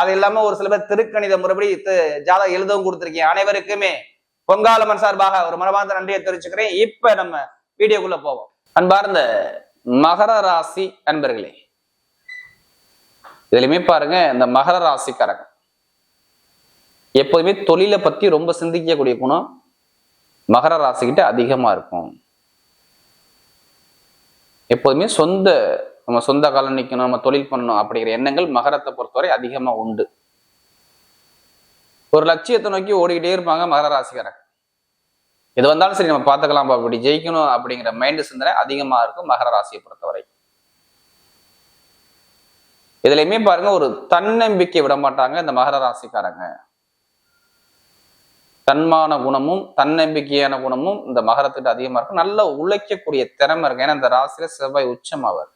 அது இல்லாம ஒரு சில பேர் திருக்கணித முறைப்படி ஜாதகம் எழுதவும் கொடுத்துருக்கீங்க. அனைவருக்குமே பொங்காலமன் சார்பாக ஒரு மனமார்ந்த நன்றியை தெரிவிச்சுக்கிறேன். இப்ப நம்ம வீடியோக்குள்ள போவோம். அன்பார்ந்த மகர ராசி அன்பர்களே இதுலயுமே பாருங்க இந்த மகர ராசிக்காரங்க எப்போதுமே தொழிலை பத்தி ரொம்ப சிந்திக்கக்கூடிய குணம் மகர ராசிக்கிட்ட அதிகமா இருக்கும். எப்போதுமே சொந்த நம்ம சொந்த காலம் நிற்கணும் நம்ம தொழில் பண்ணணும் அப்படிங்கிற எண்ணங்கள் மகரத்தை பொறுத்தவரை அதிகமா உண்டு. ஒரு லட்சியத்தை நோக்கி ஓடிக்கிட்டே இருப்பாங்க மகர ராசிக்காரங்க எது வந்தாலும் சரி நம்ம பார்த்துக்கலாம் அப்படி ஜெயிக்கணும் அப்படிங்கிற மைண்ட் சிந்தனை அதிகமா இருக்கும் மகர ராசியை பொறுத்தவரை. இதுலயுமே பாருங்க ஒரு தன்னம்பிக்கை விட மாட்டாங்க இந்த மகர ராசிக்காரங்க. தன்மான குணமும் தன்னம்பிக்கையான குணமும் இந்த மகரத்துக்கு அதிகமா இருக்கும். நல்லா உழைக்கக்கூடிய திறமை இருக்கு. ஏன்னா இந்த ராசியில செவ்வாய் உச்சம் அவர்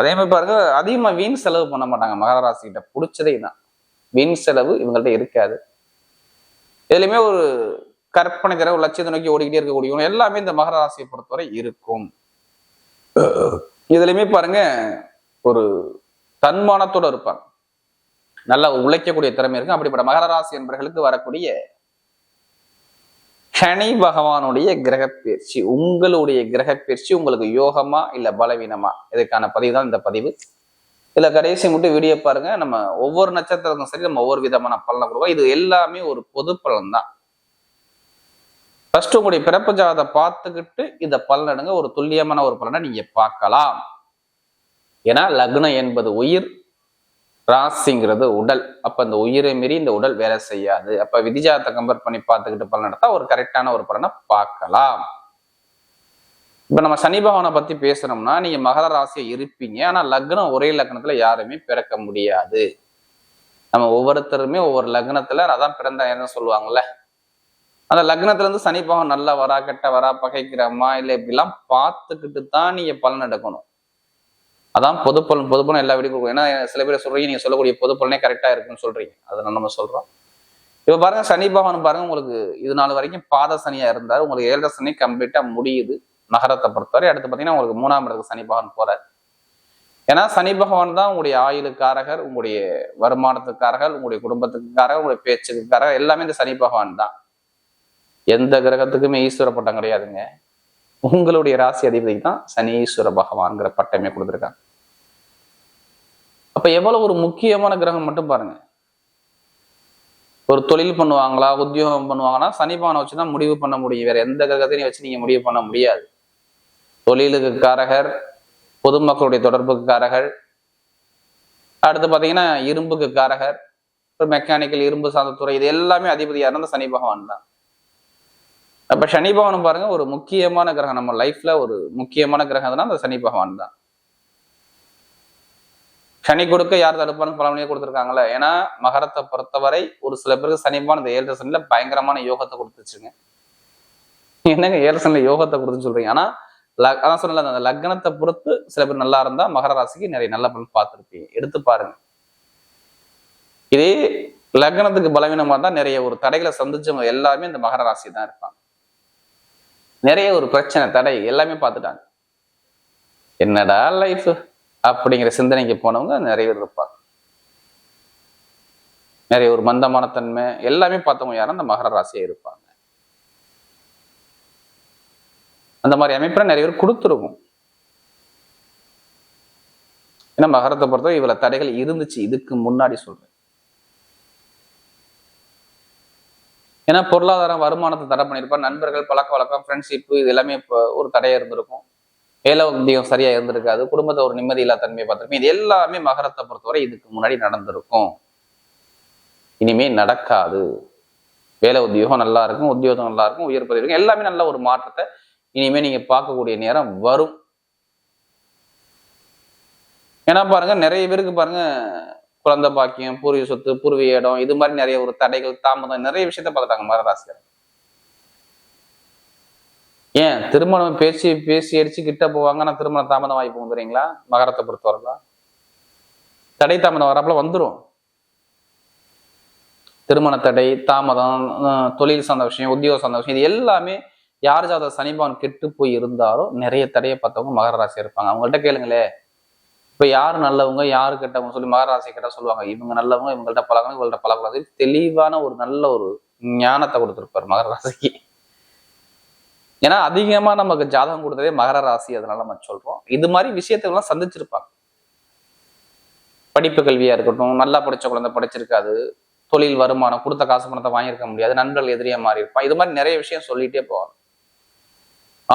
அதே மாதிரி பாருங்க அதிகமா வீண் செலவு பண்ண மாட்டாங்க. மகர கிட்ட பிடிச்சதே தான் வீண் செலவு இவங்கள்ட்ட இருக்காது. எதுலையுமே ஒரு கற்பனை திறன் லட்சியத்தை நோக்கி ஓடிக்கிட்டே இருக்கக்கூடிய எல்லாமே இந்த மகர ராசியை பொறுத்தவரை இருக்கும். இதுலையுமே பாருங்க ஒரு தன்மானத்தோடு இருப்பாங்க. நல்லா உழைக்கக்கூடிய திறமை இருக்கும் அப்படிப்பட்ட மகர ராசி என்பர்களுக்கு வரக்கூடிய சனி பகவானுடைய கிரகப்பயிற்சி உங்களுடைய கிரகப்பயிற்சி உங்களுக்கு யோகமா இல்ல பலவீனமா? இதுக்கான பதிவு தான் இந்த பதிவு. இதுல கடைசி மட்டும் வீடியோ பாருங்க. நம்ம ஒவ்வொரு நட்சத்திரத்தும் சரி நம்ம ஒவ்வொரு விதமான பலனை கொடுப்போம். இது எல்லாமே ஒரு பொது பலன் தான் ஃபர்ஸ்ட் உங்களுடைய பிறப்பு ஜாதத்தை பார்த்துக்கிட்டு இதை பலனடுங்க ஒரு துல்லியமான ஒரு பலனை நீங்க பார்க்கலாம். ஏன்னா லக்னம் என்பது உயிர். ராசிங்கிறது உடல். அப்ப இந்த உயிரை மீறி இந்த உடல் வேலை செய்யாது. அப்ப விதிஜாதத்தை கம்பேர் பண்ணி பார்த்துக்கிட்டு பலன் நடத்தா ஒரு கரெக்டான ஒரு பலனை பார்க்கலாம். இப்ப நம்ம சனி பகவானை பத்தி பேசுறோம்னா நீங்க மகர ராசியை இருப்பீங்க. ஆனா லக்னம் ஒரே லக்னத்துல யாருமே பிறக்க முடியாது. நம்ம ஒவ்வொருத்தருமே ஒவ்வொரு லக்னத்துல அதான் பிறந்த என்ன சொல்லுவாங்கல்ல. அந்த லக்னத்துல இருந்து சனி பகவான் நல்லா வரா கெட்ட வரா பகைக்கிறமா இல்லை இப்படிலாம் பார்த்துக்கிட்டு தான் நீங்க பலன் எடுக்கணும். அதான் பொதுப்பலன் பொதுப்பலன் எல்லா பலன் எல்லா வீடியும் ஏன்னா சில பேர் சொல்றீங்க நீங்க சொல்லக்கூடிய பொதுப்பலனே கரெக்டா இருக்குன்னு சொல்றீங்க. அதை நம்ம சொல்றோம். இப்போ பாருங்க சனி பகவான் பாருங்க உங்களுக்கு இது நாள் வரைக்கும் பாத சனியா இருந்தார். உங்களுக்கு ஏழரை சனி கம்ப்ளீட்டா முடியுது. நகரத்தை பொறுத்தவரை. அடுத்து பாத்தீங்கன்னா உங்களுக்கு மூணாம் இடத்துக்கு சனி பகவான் போறார். ஏன்னா சனி பகவான் தான் உங்களுடைய ஆயுளுக்காரகர் உங்களுடைய வருமானத்துக்காரர்கள் உங்களுடைய குடும்பத்துக்காரர் உங்களுடைய பேச்சுக்காரர் எல்லாமே இந்த சனி பகவான் தான். எந்த கிரகத்துக்குமே ஈஸ்வர பட்டம் கிடையாதுங்க. உங்களுடைய ராசி அதிபதிக்கு தான் சனீஸ்வர பகவான்கிற பட்டமே கொடுத்துருக்காங்க. அப்ப எவ்வளவு ஒரு முக்கியமான கிரகம் மட்டும் பாருங்க. ஒரு தொழில் பண்ணுவாங்களா உத்தியோகம் பண்ணுவாங்கன்னா சனிபானை வச்சுதான் முடிவு பண்ண முடியும். வேற எந்த கிரகத்தையும் வச்சு நீங்க முடிவு பண்ண முடியாது. தொழிலுக்கு காரகர் பொதுமக்களுடைய தொடர்புக்கு காரகர். அடுத்து பாத்தீங்கன்னா இரும்புக்கு காரகர். மெக்கானிக்கல் இரும்பு சார்ந்த துறை இது எல்லாமே அதிபதியாக இருந்த சனி பகவான் தான். அப்ப சனி பகவான் பாருங்க ஒரு முக்கியமான கிரகம். நம்ம லைஃப்ல ஒரு முக்கியமான கிரகம் அந்த சனி பகவான் தான். சனி கொடுக்க யார் தடுப்பான்னு பலமணியே கொடுத்துருக்காங்களே. ஏன்னா மகரத்தை பொறுத்தவரை ஒரு சில பேருக்கு சனிப்பான இந்த ஏழு சனில பயங்கரமான யோகத்தை கொடுத்துச்சுங்க. என்னங்க ஏழு சனில யோகத்தை கொடுத்துன்னு சொல்றீங்க? ஆனா அதான் சொன்னல அந்த லக்னத்தை பொறுத்து சில பேர் நல்லா இருந்தா மகர ராசிக்கு நிறைய நல்ல பலன் பார்த்துருப்பீங்க. எடுத்து பாருங்க. இதே லக்னத்துக்கு பலவீனமா இருந்தா நிறைய ஒரு தடைகளை சந்திச்சவங்க எல்லாருமே இந்த மகர ராசி தான் இருப்பாங்க. நிறைய ஒரு பிரச்சனை தடை எல்லாமே பார்த்துட்டாங்க. என்னடா லைஃப் அப்படிங்கிற சிந்தனைக்கு போனவங்க நிறைய பேர் இருப்பாங்க. நிறைய ஒரு மந்தமான தன்மை எல்லாமே பார்த்தவங்க யாரும் அந்த மகர ராசியா இருப்பாங்க. அந்த மாதிரி அமைப்பில் நிறைய பேர் கொடுத்துருக்கும் ஏன்னா மகரத்தை பொறுத்தவரை இவ்வளவு தடைகள் இருந்துச்சு இதுக்கு முன்னாடி சொல்றேன். ஏன்னா பொருளாதாரம் வருமானத்தை தடை பண்ணியிருப்பார் நண்பர்கள் பழக்க வழக்கம் ஃப்ரெண்ட்ஷிப்பு இது எல்லாமே இப்போ ஒரு தடையாக இருந்திருக்கும். வேலை சரியா இருந்திருக்காது. குடும்பத்தை ஒரு நிம்மதி இல்லாத தன்மையை பார்த்திருக்கும் இது எல்லாமே மகரத்தை பொறுத்தவரை இதுக்கு முன்னாடி நடந்திருக்கும். இனிமே நடக்காது. வேலை உத்தியோகம் நல்லா இருக்கும் உத்தியோகம் நல்லா இருக்கும் உயர் பதவி இருக்கும். எல்லாமே நல்ல ஒரு மாற்றத்தை இனிமே நீங்க பார்க்கக்கூடிய நேரம் வரும். ஏன்னா பாருங்க நிறைய பேருக்கு பாருங்க குழந்தை பாக்கியம் பூர்வீக சொத்து பூர்வீக இடம் இது மாதிரி நிறைய ஒரு தடைகள் தாமதம் நிறைய விஷயத்த பார்த்துட்டாங்க மகராசியர் ஏன்? திருமணம் பேசி பேசி அடிச்சு கிட்ட போவாங்க நான் திருமணம் தாமதம் ஆகி போகுதுறீங்களா மகரத்தை பொறுத்தவரைலாம் தடை தாமதம் வரப்பல வந்துடும் திருமண தடை தாமதம் தொழில் சார்ந்த விஷயம் உத்தியோக சார்ந்த விஷயம் இது எல்லாமே யார் ஜாத சனிபவன் கெட்டு போய் இருந்தாரோ நிறைய தடையை பார்த்தவங்க மகர ராசி இருப்பாங்க. அவங்கள்ட்ட கேளுங்களே. இப்போ யார் நல்லவங்க யார் கெட்டவங்க சொல்லி மகர ராசி கிட்ட சொல்லுவாங்க. இவங்க நல்லவங்க இவங்கள்ட்ட பழகணும் இவங்கள்ட்ட பழகக்கூடாது தெளிவான ஒரு நல்ல ஒரு ஞானத்தை கொடுத்துருப்பாரு மகர ராசிக்கு. ஏன்னா அதிகமா நமக்கு ஜாதகம் கொடுத்ததே மகர ராசி அதனால நம்ம சொல்றோம். இது மாதிரி விஷயத்தெல்லாம் சந்திச்சிருப்பாங்க. படிப்பு கல்வியா இருக்கட்டும் நல்லா படிச்ச குழந்தை படிச்சிருக்காது தொழில் வருமானம் கொடுத்த காசு பணத்தை வாங்கியிருக்க முடியாது நண்பர்கள் எதிரியா மாறி இருப்பான் இது மாதிரி நிறைய விஷயம் சொல்லிட்டே போவாங்க.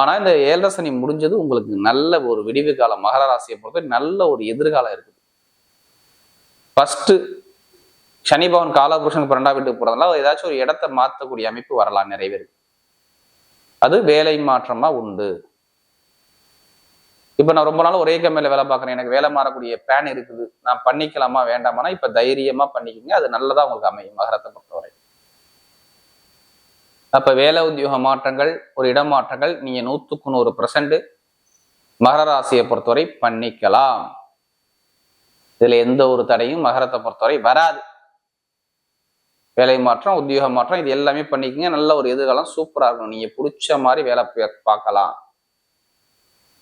ஆனா இந்த ஏழரை சனி முடிஞ்சது உங்களுக்கு நல்ல ஒரு விடிவு காலம் மகர ராசியை பொறுத்த நல்ல ஒரு எதிர்காலம் இருக்குது. ஃபர்ஸ்ட் சனி பவன் காலபுருஷன் பன்னெண்டாம் வீட்டுக்கு போறதுனால ஏதாச்சும் ஒரு இடத்த மாற்றக்கூடிய அமைப்பு வரலாம் நிறைய பேருக்கு. அது வேலை மாற்றமா உண்டு. இப்ப நான் ரொம்ப நாள் ஒரே கம்பெனியில் வேலை பார்க்குறேன். எனக்கு வேலை மாறக்கூடிய பிளான் இருக்குது. நான் பண்ணிக்கலாமா வேண்டாமானா இப்ப தைரியமா பண்ணிக்கோங்க. அது நல்லதா உங்களுக்கு அமையும் மகரத்தை பொறுத்தவரை. அப்ப வேலை உத்தியோக மாற்றங்கள் ஒரு இடமாற்றங்கள் நீங்க நூத்துக்கு நூறு பர்சன்ட் மகர ராசியை பொறுத்தவரை பண்ணிக்கலாம். இதுல எந்த ஒரு தடையும் மகரத்தை பொறுத்தவரை வராது. வேலை மாற்றம் உத்தியோக மாற்றம் இது எல்லாமே பண்ணிக்கங்க. நல்ல ஒரு எதிர்காலம் சூப்பரா இருக்கும் நீங்க பிடிச்ச மாதிரி வேலை பா- பார்க்கலாம்.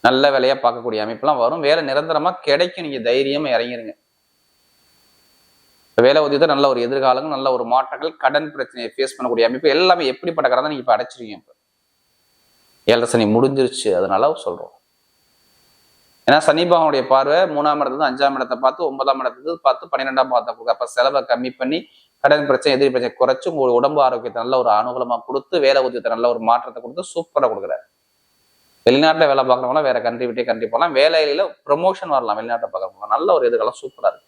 நல்ல வேலையா பார்க்கக்கூடிய அமைப்பெல்லாம் வரும். வேலை நிரந்தரமா கிடைக்கும். நீங்க தைரியமா இறங்கிருங்க. வேலை உதவியத்தை நல்ல ஒரு எதிர்காலங்கள் நல்ல ஒரு மாற்றங்கள் கடன் பிரச்சனையை ஃபேஸ் பண்ணக்கூடிய அமைப்பு எல்லாமே எப்படிப்பட்ட கடன் நீங்கள் இப்போ அடைச்சிருக்கீங்க ஏழரை சனி முடிஞ்சிருச்சு. அதனால சொல்றோம். ஏன்னா சனி பகவானுடைய பார்வை மூணாம் இடத்துல அஞ்சாம் இடத்தை பார்த்து ஒன்பதாம் இடத்துல பார்த்து பன்னிரெண்டாம் பாதத்தை கொடுக்க அப்போ செலவை கம்மி பண்ணி கடன் பிரச்சனை எதிரி பிரச்சனை குறைச்சு உங்களுக்கு உடம்பு ஆரோக்கியத்தை நல்ல ஒரு அனுகூலமா கொடுத்து வேலை உதவியத்தை நல்ல ஒரு மாற்றத்தை கொடுத்து சூப்பரா கொடுக்குறாரு. வெளிநாட்டுல வேலை பார்க்குறவங்களாம் வேற கண்ட்ரி விட்டே கண்ட்ரி போகலாம். வேலையில ப்ரொமோஷன் வரலாம் வெளிநாட்டை பார்க்குறவங்க. நல்ல ஒரு எதிர்காலம் சூப்பராக இருக்கு.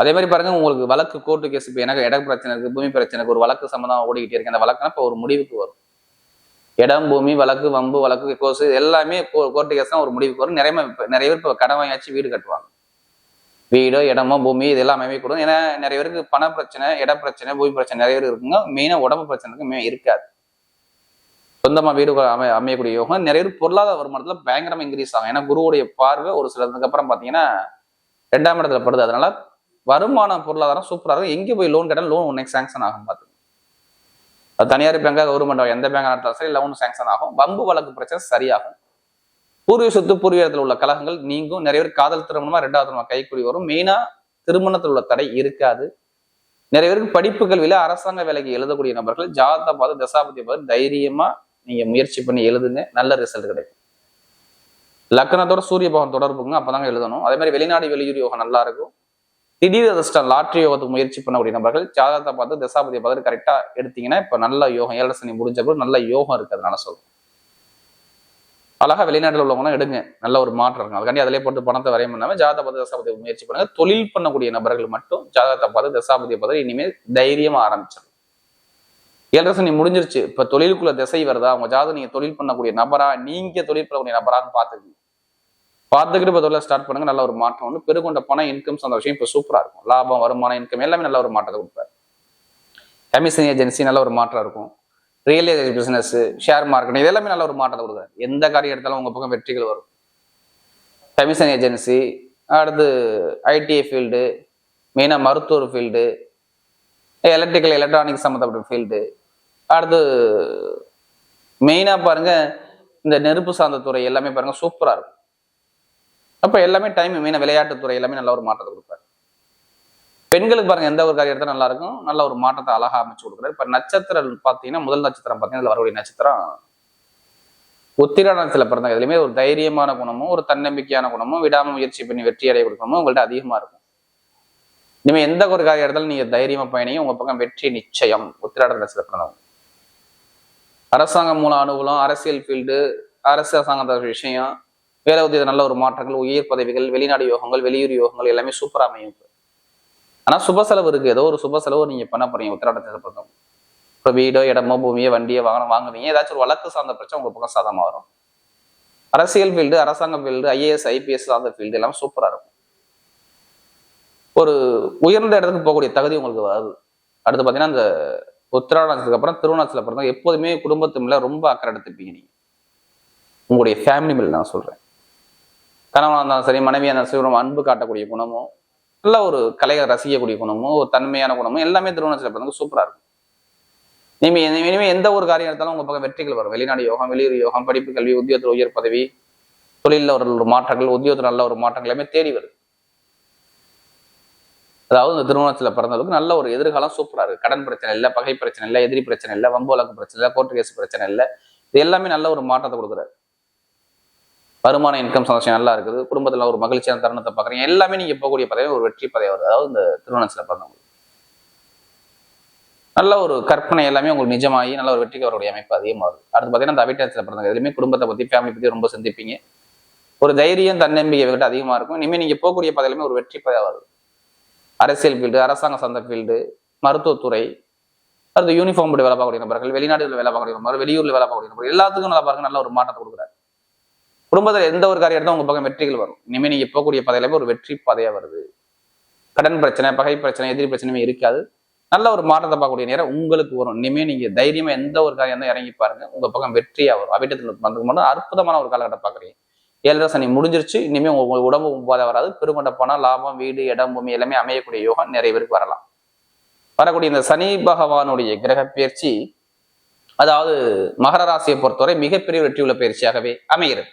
அதே மாதிரி பாருங்க உங்களுக்கு வழக்கு கோர்ட்டு கேஸ் இப்போ எனக்கு இடம் பிரச்சனை இருக்கு பூமி பிரச்சனைக்கு ஒரு வழக்கு சம்மந்தம் ஓடிக்கிட்டே இருக்கு. அந்த வழக்குனா இப்போ ஒரு முடிவுக்கு வரும். இடம் பூமி வழக்கு வம்பு வழக்கு கோசு எல்லாமே கோர்ட்டு கேஸ் தான் ஒரு முடிவுக்கு வரும். நிறைய நிறைய பேர் இப்போ கடன் வாங்கியாச்சு வீடு கட்டுவாங்க. வீடோ இடமோ பூமி இதெல்லாம் அமைவி கொடுக்கும் ஏன்னா நிறைய பேருக்கு பண பிரச்சனை இட பிரச்சனை பூமி பிரச்சனை நிறைய பேர் இருக்குங்க. மெயினாக உடம்பு பிரச்சனைக்கு மே- இருக்காது. சொந்தமாக வீடு அமை அமையக்கூடிய யோகம். நிறைய பேர் பொருளாதார வருமானத்தில் பயங்கரமாக இன்க்ரீஸ் ஆகும். ஏன்னா குருவுடைய பார்வை ஒரு சிலதுக்கு அப்புறம் பார்த்தீங்கன்னா ரெண்டாம் இடத்துல படுது. அதனால வருமானம் பொருளாதாரம் சூப்பராக இருக்கும். எங்கே போய் லோன் கேட்டாலும் லோன் உன்னைக்கு சாங்ஷன் ஆகும் பார்த்து அது தனியார் பேங்கா கவர்மெண்ட் எந்த பேங்காக நடத்தாலும் சரி லோன் சாங்ஷன் ஆகும். வம்பு வழக்கு பிரச்சனை சரியாகும். பூர்வீக சொத்து பூர்வீகத்தில் உள்ள கலகங்கள் நீங்கும். நிறைய பேர் காதல் திருமணமா ரெண்டாவது திருமணம் கைக்கூடி வரும். மெயினா திருமணத்தில் உள்ள தடை இருக்காது. நிறைய பேருக்கு படிப்பு கல்வியில அரசாங்க வேலைக்கு எழுதக்கூடிய நபர்கள் ஜாதகத்தை பார்த்து தசாபதியை பார்த்து தைரியமா நீங்க முயற்சி பண்ணி எழுதுங்க. நல்ல ரிசல்ட் கிடைக்கும். லக்னத்தோட சூரிய பகவான் தொடர்புங்க அப்பதாங்க எழுதணும். அதே மாதிரி வெளிநாடு வெளியூர் யோகம் நல்லா இருக்கும். திடீர் அதிர்ஷ்டம் லாட்ரி யோகத்துக்கு முயற்சி பண்ணக்கூடிய நபர்கள் ஜாதகத்தை பார்த்து தசாபதியை பார்த்து கரெக்டா எடுத்தீங்கன்னா இப்ப நல்ல யோகம் ஏழசனி முடிஞ்ச பிறகு நல்ல யோகம் இருக்கிறதுனால அதனால அழகாக வெளிநாட்டில் வெளிநாட்டுல உள்ளவங்களாம் எடுங்க. நல்ல ஒரு மாற்றம் இருக்கும். அதுக்காண்டி அதிலே போட்டு பணத்தை வரைய பண்ணாமல் ஜாதக பார்த்து தசாபதி முயற்சி பண்ணுங்க. தொழில் பண்ணக்கூடிய நபர்கள் மட்டும் ஜாதகத்தை பார்த்து தசாபதியை பார்த்து இனிமேல் தைரியமாக ஆரம்பிச்சிடும் ஏழரை நீ முடிஞ்சிருச்சு. இப்போ தொழிலுக்குள்ள திசை வருதா? உங்க ஜாதகம் நீங்கள் தொழில் பண்ணக்கூடிய நபரா? நீங்கள் தொழில் பண்ணக்கூடிய நபரான்னு பார்த்துக்கோங்க. பார்த்துக்கிட்டு இப்போ தொழில் ஸ்டார்ட் பண்ணுங்க. நல்ல ஒரு மாற்றம் வந்து பெருகொண்ட பணம் இன்கம் அந்த விஷயம் இப்போ சூப்பராக இருக்கும். லாபம் வருமானம் இன்கம் எல்லாமே நல்ல ஒரு மாற்றத்தை கொடுப்பாரு. கமிஷன் ஏஜென்சி நல்ல ஒரு மாற்றம் இருக்கும். Real estate business share market இது எல்லாமே நல்ல ஒரு மாற்றத்தை கொடுக்குறாரு எந்த காரியம் எடுத்தாலும் உங்கள் பக்கம் வெற்றிகள் வரும். கமிஷன் ஏஜென்சி அடுத்து ஐடிஐ ஃபீல்டு மெயினாக மருத்துவர் ஃபீல்டு எலக்ட்ரிக்கல் எலக்ட்ரானிக்ஸ் சம்மந்தப்பட்ட ஃபீல்டு அடுத்து மெயினாக பாருங்கள் இந்த நெருப்பு சார்ந்த துறை எல்லாமே பாருங்கள் சூப்பராக இருக்கும். அப்போ எல்லாமே டைம் மெயினாக விளையாட்டுத்துறை எல்லாமே நல்ல ஒரு மாற்றத்தை கொடுக்கும். பெண்களுக்கு பாருங்க எந்த ஒரு காரியம் எடுத்தால் நல்லா இருக்கும். நல்ல ஒரு மாற்றத்தை அழகா அமைச்சு கொடுக்குறாரு. இப்போ நட்சத்திரம் பார்த்தீங்கன்னா முதல் நட்சத்திரம் பார்த்தீங்கன்னா இதுல வரக்கூடிய நட்சத்திரம் உத்திராடத்தில் பிறந்த எதுலையுமே ஒரு தைரியமான குணமும் ஒரு தன்னம்பிக்கையான குணமும் விடாம முயற்சி பண்ணி வெற்றி அடைய கொடுக்கணுமோ உங்கள்ட்ட அதிகமா இருக்கும். இனிமேல் எந்த ஒரு காரியம் எடுத்தாலும் நீங்க தைரியமா பயணியும் உங்க பக்கம் வெற்றி நிச்சயம் உத்திராடத்தில் பிறந்தவங்க. அரசாங்கம் மூலம் அனுகூலம் அரசியல் ஃபீல்டு அரசு அரசாங்க விஷயம் வேலை உத்தியோக நல்ல ஒரு மாற்றங்கள் உயர் பதவிகள் வெளிநாடு யோகங்கள் வெளியூர் யோகங்கள் எல்லாமே சூப்பராக அமையும் ஆனால் ஆனா சுப செலவு இருக்கு. ஏதோ ஒரு சுப செலவு நீங்க பண்ண போறீங்க. உத்திராடத்தை பிறந்தவங்க இப்போ வீடோ இடமோ பூமியோ வண்டியோ வாகனம் வாங்குவீங்க. ஏதாச்சும் ஒரு வழக்கு சார்ந்த பிரச்சனை உங்கள் பக்கம் சாதமாக வரும். அரசியல் ஃபீல்டு அரசாங்க ஃபீல்டு ஐஏஎஸ் ஐபிஎஸ் சார்ந்த ஃபீல்டு எல்லாம் சூப்பரா இருக்கும். ஒரு உயர்ந்த இடத்துக்கு போகக்கூடிய தகுதி உங்களுக்கு வருது. அடுத்து பார்த்தீங்கன்னா அந்த உத்திராடத்துக்கு அப்புறம் திருவண்ணாச்சல தான் எப்போதுமே குடும்பத்து மேல ரொம்ப அக்கறை எடுத்துப்பீங்க நீங்கள் உங்களுடைய ஃபேமிலி மேல் நான் சொல்றேன். கணவனாக இருந்தாலும் சரி மனைவியாக இருந்தாலும் சரி ரொம்ப அன்பு காட்டக்கூடிய குணமும் நல்ல ஒரு கலையை ரசிக்கக்கூடிய குணமும் ஒரு தன்மையான குணமும் எல்லாமே திருவண்ணாச்சல பிறந்தவங்க சூப்பரா இருக்கும். இனிமே இனிமே எந்த ஒரு காரியம் எடுத்தாலும் உங்க பக்கம் வெற்றிகள் வரும். வெளிநாடு யோகம் வெளியூர் யோகம் படிப்பு கல்வி உத்தியோகத்தில் உயர் பதவி தொழிலில் ஒரு மாற்றங்கள் உத்தியோகத்தில் நல்ல ஒரு மாற்றங்கள் எல்லாமே தேடி வருது. அதாவது இந்த திருமணத்துல பிறந்ததுக்கு நல்ல ஒரு எதிர்காலம் சூப்பரா இருக்கு. கடன் பிரச்சனை இல்லை பகை பிரச்சனை இல்லை எதிரி பிரச்சனை இல்லை வம்பு வழக்கு பிரச்சனை இல்லை கோர்ட் கேஸ் பிரச்சனை இல்லை. இது எல்லாமே நல்ல ஒரு மாற்றத்தை கொடுக்குறாரு. வருமான இன்கம் சந்தோஷம் நல்லா இருக்குது. குடும்பத்தில் ஒரு மகிழ்ச்சியான தருணத்தை பார்க்குறீங்க. எல்லாமே நீங்கள் போகக்கூடிய பதவி ஒரு வெற்றி பதவி வருது. அதாவது இந்த திருவண்ணத்தில் பிறந்தவங்க நல்ல ஒரு கற்பனை எல்லாமே உங்களுக்கு நிஜமாகி நல்ல ஒரு வெற்றிக்கு வரக்கூடிய அமைப்பு அதிகமாக வருது. அடுத்து பார்த்தீங்கன்னா அந்த அபிட்டத்தில் பிறந்தவங்க எதுவுமே குடும்பத்தை பற்றி ஃபேமிலி பற்றி ரொம்ப சிந்திப்பீங்க. ஒரு தைரியம் தன்னம்பிக்கை இவர்கிட்ட அதிகமாக இருக்கும். இனிமேல் நீங்கள் போகக்கூடிய பதவியிலுமே ஒரு வெற்றி பதவி வருது. அரசியல் ஃபீல்டு அரசாங்க சொந்த ஃபீல்டு மருத்துவத்துறை அடுத்து யூனிஃபார்ம் போட்டு வேலை பார்க்கக்கூடிய நபர்கள் வெளிநாடுகளில் வேலை பார்க்கக்கூடிய நபர்கள் வெளியூரில் வேலை பார்க்கக்கூடிய நபர்கள் எல்லாத்துக்கும் நல்லா பாருங்க நல்ல ஒரு மாற்றத்தை கொடுக்குறாரு. குடும்பத்தில் எந்த ஒரு காரியம் எடுத்தால் உங்கள் பக்கம் வெற்றிகள் வரும். இனிமேல் நீங்கள் போகக்கூடிய பதவியிலுமே ஒரு வெற்றி பதவியாக வருது. கடன் பிரச்சனை பகை பிரச்சனை எதிரி பிரச்சனையுமே இருக்காது. நல்ல ஒரு மாற்றத்தை பார்க்கக்கூடிய நேரம் உங்களுக்கு வரும். இனிமேல் நீங்கள் தைரியமாக எந்த ஒரு காரியம் தான் இறங்கி பாருங்க. உங்கள் பக்கம் வெற்றியாக வரும். அபிட்டத்தில் வந்து மட்டும் அற்புதமான ஒரு காலகட்டம் பார்க்குறீங்க. ஏழரை சனி முடிஞ்சிருச்சு. இனிமேல் உங்க உடம்பு உபாதை வராது. பெருங்கொண்ட பணம் லாபம் வீடு இடம் பூமி எல்லாமே அமையக்கூடிய யோகம் நிறைய பேருக்கு வரலாம். வரக்கூடிய இந்த சனி பகவானுடைய கிரக பயிற்சி அதாவது மகர ராசியை பொறுத்தவரை மிகப்பெரிய வெற்றியுள்ள பயிற்சியாகவே அமைகிறது.